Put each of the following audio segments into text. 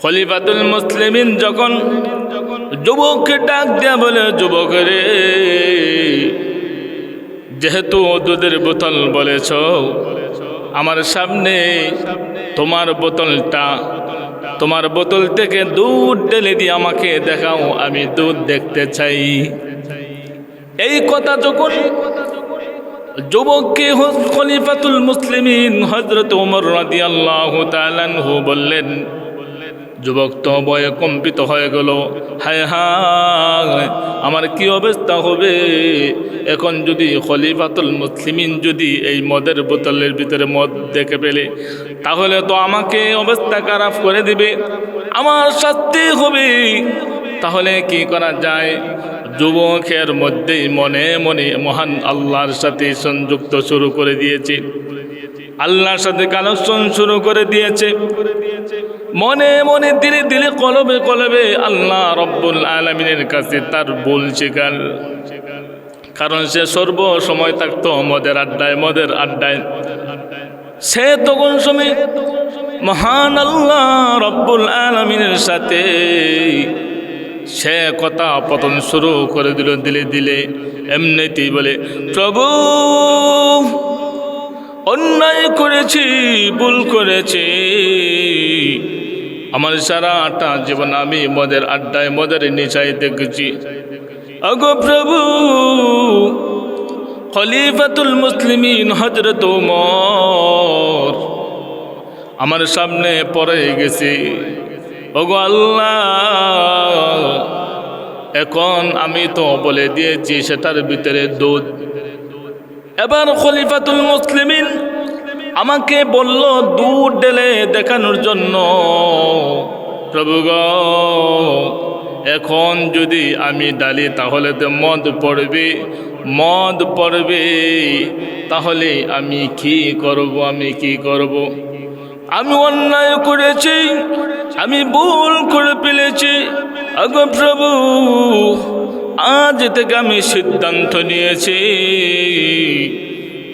খলিফাতুল মুসলিমিন যখন যুবককে ডাক দেয়া বলে, যুবক রে, যেহেতু দুধের বোতল বলেছ, আমার সামনে তোমার বোতলটা, তোমার বোতল থেকে দুধ ঢেলে দিয়ে আমাকে দেখাও, আমি দুধ দেখতে চাই। এই কথা যখন যুবককে খলিফাতুল মুসলিমিন হজরত উমর রাদি আল্লাহ তালানহু বললেন যুবক তো বয়ে কম্পিত হয়ে গেল। হায় হায়, আমার কি অবস্থা হবে? এখন যদি খলিফাতুল মুসলিমিন যদি এই মদের বোতলের ভিতরে মদ দেখে পেলে তাহলে তো আমাকে অবস্থা খারাপ করে দিবে। আমার শাস্তি হবে। তাহলে কি করা যায়? যুবকের মধ্যেই মনে মনে মহান আল্লাহর সাথে সংযুক্ত শুরু করে দিয়েছে। আল্লাহর সাথে কানেকশন শুরু করে দিয়েছে। মনে মনে দিলে দিলে কলবে কলবে আল্লাহ রব্বুল আলমিনের কাছে তার ভুল স্বীকার। কারণ সে সর্ব সময় থাকতো মদের আড্ডায় মদের আড্ডায়। সে তখন সময় মহান আল্লাহ রব্বুল আলমিনের সাথে সে কথা পতন শুরু করে দিল, দিলে দিলে এমনিতেই বলে, প্রভু, অন্যায় করেছি, ভুল করেছি। আমার সারা সারাটা জীবন আমি মদের আড্ডায় মদের নিচাই দেখেছি। অগো প্রভু, খলিফাতুল মুসলিমিন হজরত উমর আমার সামনে পড়ে গেছি। ওগো আল্লাহ, এখন আমি তো বলে দিয়েছি সেটার ভিতরে দুধ। এবার খলিফাতুল মুসলিমিন আমাকে বলল দুধ ডেলে দেখানোর জন্য। প্রভু গ, এখন যদি আমি ডালি, তাহলে তো মদ পড়বে মদ পড়বে। তাহলে আমি কি করব, আমি কি করব? আমি অন্যায় করেছি, আমি ভুল করে ফেলেছি। আগো প্রভু, আজ থেকে আমি সিদ্ধান্ত নিয়েছি।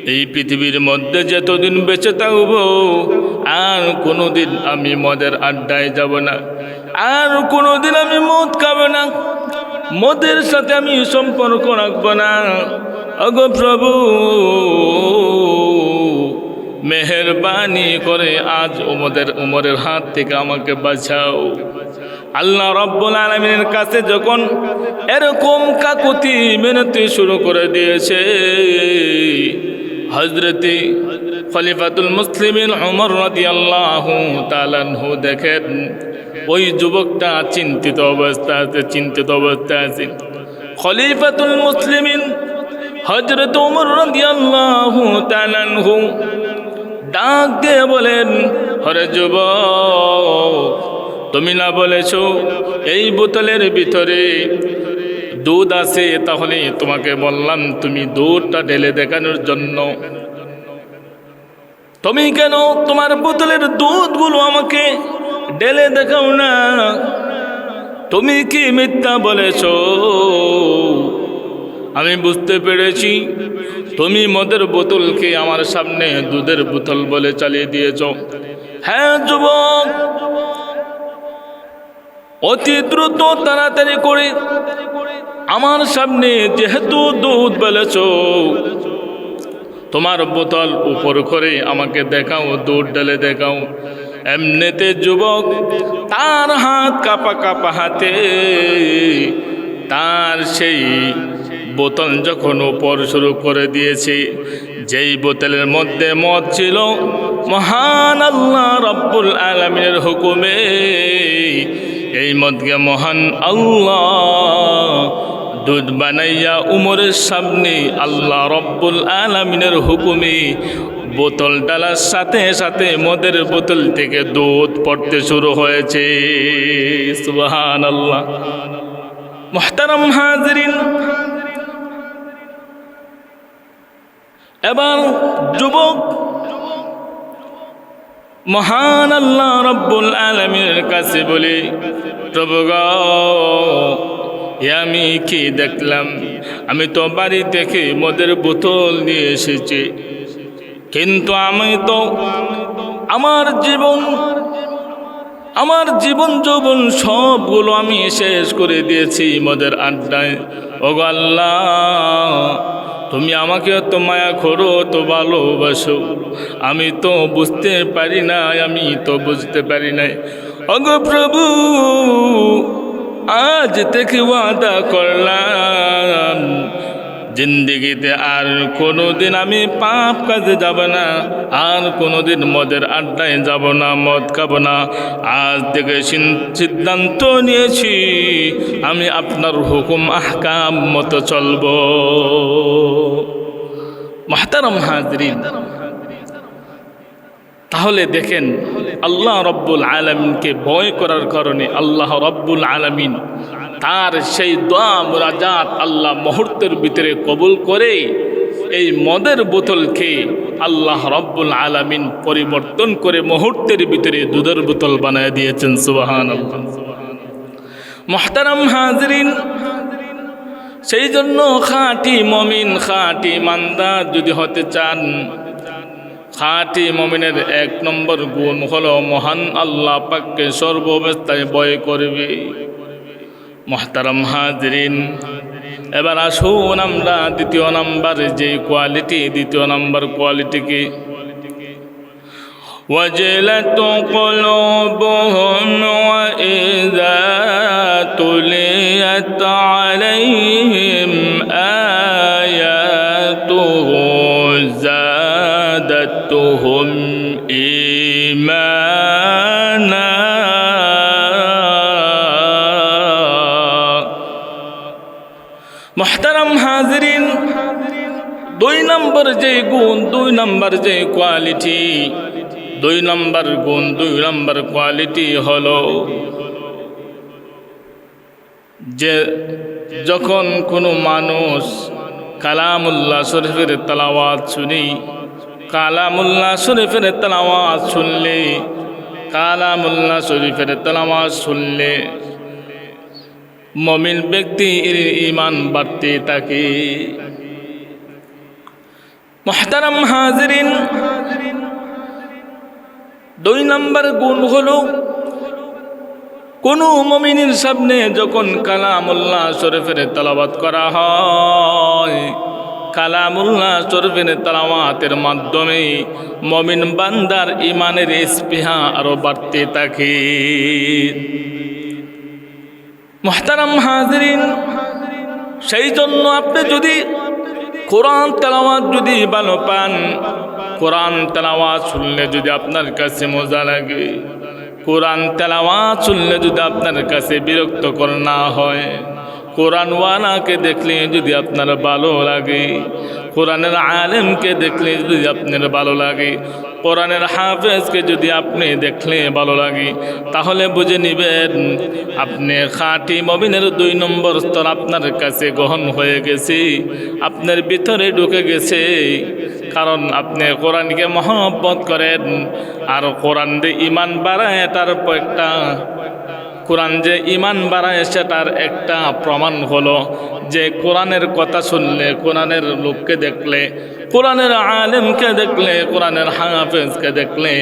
এই পৃথিবীর মধ্যে যতদিন বেঁচে থাকব, আর কোনোদিন আমি মদের আড্ডায় যাব না। আর কোনোদিন আমি মদ খাব না। মদের সাথে আমি সম্পর্ক রাখব না। অগো প্রভু, মেহরবানি করে আজ উমদের উমরের হাত থেকে আমাকে বাঁচাও। আল্লাহ রব্বুল আলমিনের কাছে যখন এরকম কাকুতি মেনতি শুরু করে দিয়েছে হজরতি খলিফাতুল মুসলিমিন উমর রাদি আল্লাহ তালানহু দেখেন, ওই যুবকটা চিন্তিত অবস্থা আছে, চিন্তিত অবস্থা আছে। খলিফাতুল মুসলিমিন হজরত উমর রাদি আল্লাহ তালানহু ডাক দিয়ে বলেন, হরে যুবক, তুমি না বলেছ, এই বোতলের ভিতরে দুধ আছে, তাহলে তোমাকে বললাম, তুমি দুধটা ঢেলে দেখানোর জন্য। তুমি কেন তোমার বোতলের দুধ দুধগুলো আমাকে ঢেলে দেখাও না? তুমি কি মিথ্যা বলেছ? আমি বুঝতে পেরেছি, তুমি মদের বোতলকে আমার সামনে দুধের বোতল বলে চালিয়ে দিয়েছ। হ্যাঁ যুবক। অতি দ্রুত তাড়াতাড়ি করে আমার সামনে যেহেতু দুধ বলেছ, তোমার বোতল উপর করে আমাকে দেখাও, দুধ ঢেলে দেখাও। এমনিতে যুবক তার হাত কাপা কাপা হাতে, তার সেই বোতল যখন উপর শুরু করে দিয়েছে, যেই বোতলের মধ্যে মদ ছিল, মহান আল্লাহ রব্বুল আলমিনের হুকুমে এই মদকে মহান আল্লাহ দুধ বানাইয়া উমরের সামনে আল্লাহ রব্বুল আলমিনের হুকুমে বোতল ডালার সাথে সাথে মদের বোতল থেকে দুধ পড়তে শুরু হয়েছে। সুবাহান আল্লাহ মোহতারম হাজরিন। এবার যুবক মহান আল্লাহ রব্বুল আলমীর কাছে বলি প্রভু গ, এ আমি কি দেখলাম? আমি তো বাড়ি থেকে মদের বোতল নিয়ে এসেছি। কিন্তু আমি তো আমার জীবন আমার জীবন যৌবন সবগুলো আমি শেষ করে দিয়েছি মদের আড্ডায়। ওগো আল্লাহ, তুমি আমাকে তো মায়া করো তো ভালোবাসো। আমি তো বুঝতে পারি না আমি তো বুঝতে পারি নাই। অগো প্রভু আজ থেকে ওয়াদা করলাম। জিন্দিগিতে আর কোনোদিন আমি পাপ কাজে যাব না, আর কোনোদিন মদের আড্ডায় যাব না, মদ খাব না। আজ থেকে সিদ্ধান্ত নিয়েছি, আমি আপনার হুকুম, আহকাম মতো চলব। মাহতারম হাজরিন তাহলে দেখেন আল্লাহ রব্বুল আলমিনকে ভয় করার কারণে আল্লাহ রব্বুল আলমিন তার সেই দোয়া মুরাজাত আল্লাহ মুহূর্তের ভিতরে কবুল করে এই মদের বোতলকে আল্লাহ রব্বুল আলমিন পরিবর্তন করে মুহূর্তের ভিতরে দুধের বোতল বানায় দিয়েছেন সুবাহান মোহতারাম হাজরিন সেই জন্য খাঁটি মমিন, খাঁটি মান্দা যদি হতে চান খাঁটি মমিনের এক নম্বর গুণ হলো মহান আল্লাহ পাককে সর্বাবস্থায় ভয় করবে মহতারাম হাজরিন এবার আসুন আমরা দ্বিতীয় নাম্বার যে কোয়ালিটি দ্বিতীয় নাম্বার কোয়ালিটিকে وجلت قلوبهم وإذا تليت عليهم দুই নম্বর যে গুণ, দুই নম্বর যে কোয়ালিটি দুই নম্বর গুণ, দুই নম্বর কোয়ালিটি হলো যে যখন কোনো মানুষ কালামুল্লাহ শরীফের তালাওয়াত শুনি, কালামুল্লাহ শরীফের তালাওয়াত শুনলে, কালামুল্লাহ শরীফের তালাওয়াত শুনলে মমিন ব্যক্তি ইমান বাড়তে থাকে। মহতারাম হাজরিন। দুই নম্বর গুণ হলো, কোনো মমিনের সামনে যখন কালামুল্লাহ শরীফের তালাবাত করা হয়, কালামুল্লাহ শরীফের তালাওয়াতের মাধ্যমে মমিন বান্দার ইমানের স্পৃহা আরও বাড়তে থাকে। মহতারাম হাজরিন, সেই জন্য আপনি যদি কোরআন তেলাওয়াত যদি ভালো পান, কোরআন তেলাওয়াত শুনলে যদি আপনার কাছে মজা লাগে, কোরআন তেলাওয়াত শুনলে যদি আপনার কাছে বিরক্তকর না হয়, কোরআনওয়ালাকে দেখলে যদি আপনার ভালো লাগে, কোরআনের আলেমকে দেখলে যদি আপনার ভালো লাগে কোরআনের হাফেজকে যদি আপনি দেখলে ভালো লাগে, তাহলে বুঝে নিবেন, আপনি খাঁটি মবিনের দুই নম্বর স্তর আপনার কাছে গ্রহণ হয়ে গেছে, আপনার ভিতরে ঢুকে গেছে, কারণ আপনি কোরআনকে মহব্বত করেন, আর কোরআন দিয়ে ইমান বাড়ায় তার একটা কোরআন যে ইমান বাড়ায়, সেটার একটা প্রমাণ হলো যে কোরআনের কথা শুনলে, কোরআনের লোককে দেখলে, কোরআনের আলেমকে দেখলে, কোরআনের হাফেজকে দেখলে,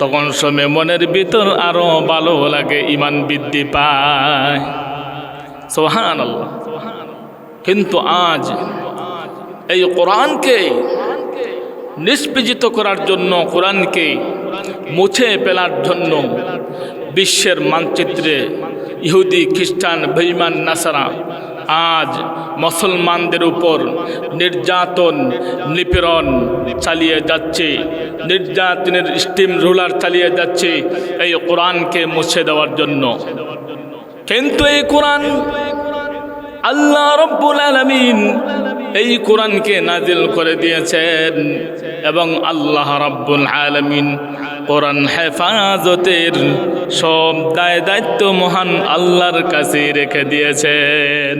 তখন সময় মনের ভিতর আরও ভালো লাগে, ইমান বৃদ্ধি পায়। সোহান আল্লাহ কিন্তু আজ এই কোরআনকে নিষ্পেজিত করার জন্য, কোরআনকে মুছে ফেলার জন্য বিশ্বের মানচিত্রে ইহুদি, খ্রিস্টান বেইমান নাসারা আজ মুসলমানদের উপর নির্যাতন, নিপীড়ন চালিয়ে যাচ্ছে। নির্যাতনের স্টিম রুলার চালিয়ে যাচ্ছে এই কোরআনকে মুছে দেওয়ার জন্য। কিন্তু এই কোরআন আল্লাহ রব্বুল আলমিন এই কোরআনকে নাজিল করে দিয়েছেন এবং আল্লাহ রব্বুল আলমিন কোরআন হেফাজতের সব দায় দায়িত্ব মহান আল্লাহর কাছে রেখে দিয়েছেন।